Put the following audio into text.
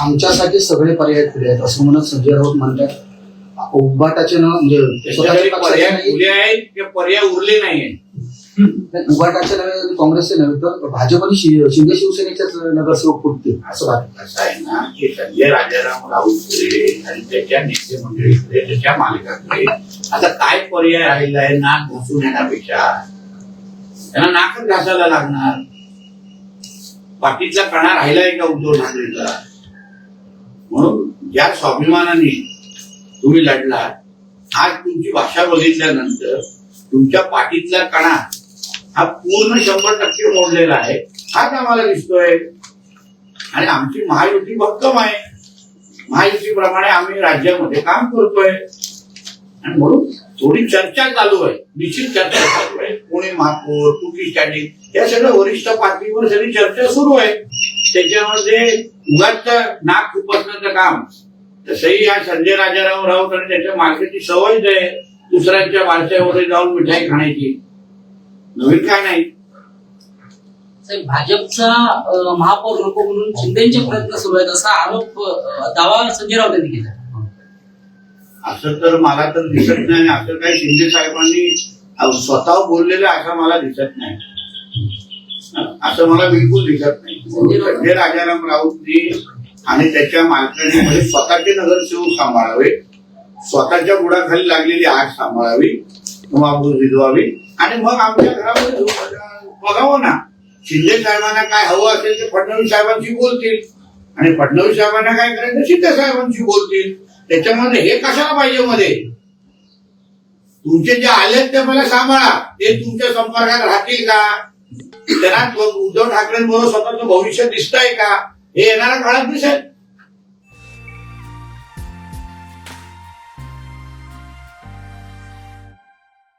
आमच्यासाठी सगळे पर्याय खुले आहेत असं म्हणत संजय राऊत म्हणतात. उबाटाचे ना म्हणजे स्वतःच्या पर्याय पक्षाचे खुले आहेत ते पर्याय उरले नाहीये नाही, उबाटाचे नव्हे आणि काँग्रेसचे नव्हे तर भाजप आणि शि- शिंदे शिवसेनेच्याच नगरसेवक फुटतील असं वाटतं. असं आहे ना की संजय राजाराम राऊतकडे आणि त्याच्या नेते मंडळीकडे त्याच्या मालकाकडे. आता काय पर्याय राहिला आहे? नाक घासून येण्यापेक्षा. त्यांना नाकच घासायला लागणार. पाठीतला कणा राहिलाय का उद्धव ठाकरेचा? म्हणून ज्या स्वाभिमानाने तुम्ही लढला. आज तुमची भाषा बघितल्यानंतर तुमच्या पाठीतला कणा हा पूर्ण शंभर टक्के मोडलेला आहे. हाच आम्हाला दिसतोय. आणि आमची महायुती भक्कम आहे. महायुतीप्रमाणे आम्ही राज्यामध्ये काम करतोय. आणि म्हणून थोडी चर्चा चालू आहे. निश्चित चर्चा चालू आहे. पुणे महापौर कुठली स्टँडिंग या सगळ्या वरिष्ठ पातळीवर सगळी चर्चा सुरू आहे. त्याच्यामध्ये उगाच नाक खुपसण्याचं काम. तसंही या संजय राजाराम राऊत आणि त्याच्या मालकाची सवयच आहे दुसऱ्यांच्या वारशावर जाऊन मिठाई खाण्याची. नवीन काय नाही. भाजपचा महापौर नको म्हणून शिंदेचे प्रयत्न सुरू आहेत असा आरोप दावा संजय राऊत यांनी केला. असं तर मला तर दिसत नाही असं काही शिंदे साहेबांनी स्वतः बोललेलं असं मला दिसत नाही. असं मला बिलकुल दिसत नाही. संजय राजाराम राऊतनी आणि त्याच्या मालकाने म्हणजे स्वतःचे नगरसेवक सांभाळावे स्वतःच्या बुडाखाली लागलेली आग सांभाळावी विधवावी आणि मग आमच्या घरामध्ये बघावं ना शिंदे साहेबांना काय हवं असेल ते फडणवीस साहेबांशी बोलतील. आणि फडणवीस साहेबांना काय करायचं? शिंदे साहेबांशी बोलतील. त्याच्यामध्ये हे कशाला पाहिजे मध्ये? तुमचे जे आलेत ते मला सांभाळा. ते तुमच्या संपर्कात राहतील का? त्यांना उद्धव ठाकरेंबरोबर स्वतःचं भविष्य दिसतंय का? हे येणाऱ्या काळात दिसेल.